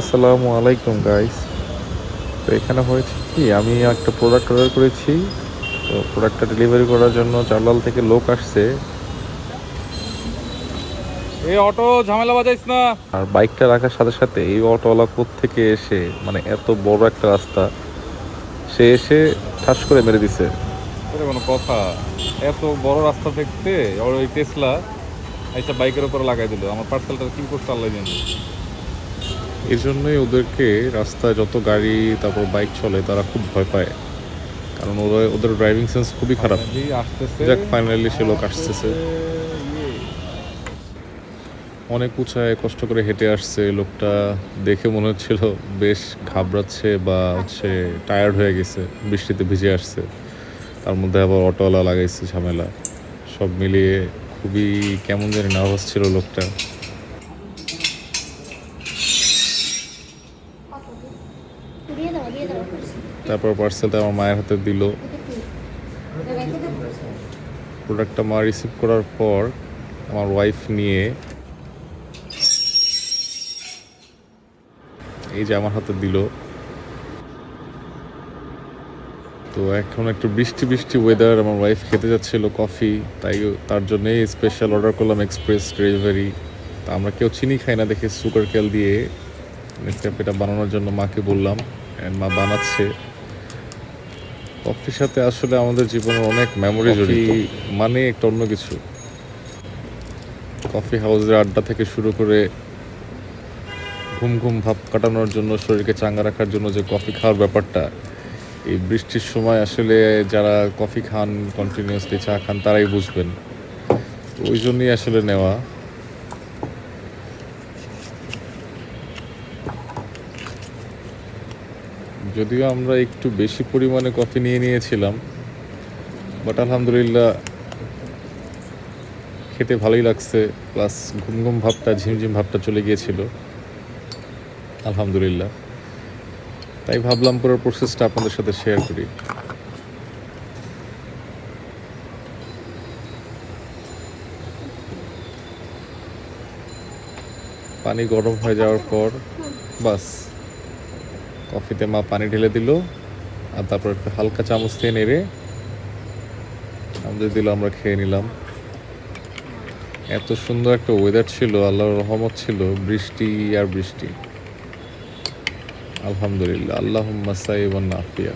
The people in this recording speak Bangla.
আসসালামু আলাইকুম গাইস তো এখানে হয়েছে কি আমি একটা প্রোডাক্ট অর্ডার করেছি। তো প্রোডাক্টটা ডেলিভারি করার জন্য চারলাল থেকে লোক আসছে। এই অটো ঝামেলা বাজাইস না। আর বাইকটা রাখার সাথে সাথে এই অটোওয়ালা থেকে এসে মানে এত বড় একটা রাস্তা সে এসে ঠাস করে মেরে দিছে। কোনো কথা। এত বড় রাস্তা দেখতে ওই টেসলা একটা বাইকের উপরে লাগাই দিল। আমার পার্সেলটা কি করতে আল্লাহ জানে। এই জন্যই ওদেরকে রাস্তায় যত গাড়ি, তারপর বাইক চলে, তারা খুব ভয় পায়। কারণ ওরা, ওদের ড্রাইভিং সেন্স খুবই খারাপ। যাক ফাইনালি সে লোক আসতেছে। অনেক উঁচায়, কষ্ট করে হেঁটে আসছে লোকটা। দেখে মনে হচ্ছিল বেশ ঘাবড়াচ্ছে বা হচ্ছে টায়ার্ড হয়ে গেছে, বৃষ্টিতে ভিজে আসছে। তার মধ্যে আবার অটোওয়ালা লাগাইছে ঝামেলা। সব মিলিয়ে খুবই কেমন জানি নার্ভাস ছিল লোকটা দিয়ে দাও দিয়ে দাও তারপর পার্সেলটা আমার মায়ের হাতে দিল। প্রোডাক্টটা মা রিসিভ করার পর আমার ওয়াইফ নিয়ে এই যে আমার হাতে দিল। তো এখন একটু বৃষ্টি বৃষ্টি ওয়েদার আমার ওয়াইফ খেতে যাচ্ছিল কফি তাই তার জন্যই স্পেশাল অর্ডার করলাম এক্সপ্রেস ডেলিভারি তা আমরা কেউ চিনি খাই না দেখে সুগার কেল দিয়ে নেসক্যাফেটা বানানোর জন্য মাকে বললাম। মা বানাচ্ছে। কফির সাথে আসলে আমাদের জীবনে অনেক মেমোরি জড়িত। মানে একটা অন্য কিছু। কফি হাউসের আড্ডা থেকে শুরু করে ঘুম ঘুম ভাব কাটানোর জন্য শরীরকে চাঙ্গা রাখার জন্য যে কফি খাওয়ার ব্যাপারটা এই বৃষ্টির সময় আসলে যারা কফি খান কন্টিনিউয়াসলি চা খান তারাই বুঝবেন। ওই জন্যই আসলে নেওয়া। যদিও আমরা একটু বেশি পরিমাণে কফি নিয়ে নিয়েছিলাম বাট আলহামদুলিল্লাহ খেতে ভালোই লাগছে প্লাস ঘুম ঘুম ভাবটা, ঝিমঝিম ভাবটা চলে গিয়েছিল। আলহামদুলিল্লাহ। তাই ভাবলাম পুরো প্রসেসটা আপনাদের সাথে শেয়ার করি। পানি গরম হয়ে যাওয়ার পর, বাস। কফিতে মা পানি ঢেলে দিল, আর তারপর একটু হালকা চামচ দিয়ে নেড়ে আমাদের দিল, আমরা খেয়ে নিলাম। এত সুন্দর একটা ওয়েদার ছিল, আল্লাহর রহমত ছিল, বৃষ্টি আর বৃষ্টি। আলহামদুলিল্লাহ আল্লাহ মাসাইবান নাফিয়া।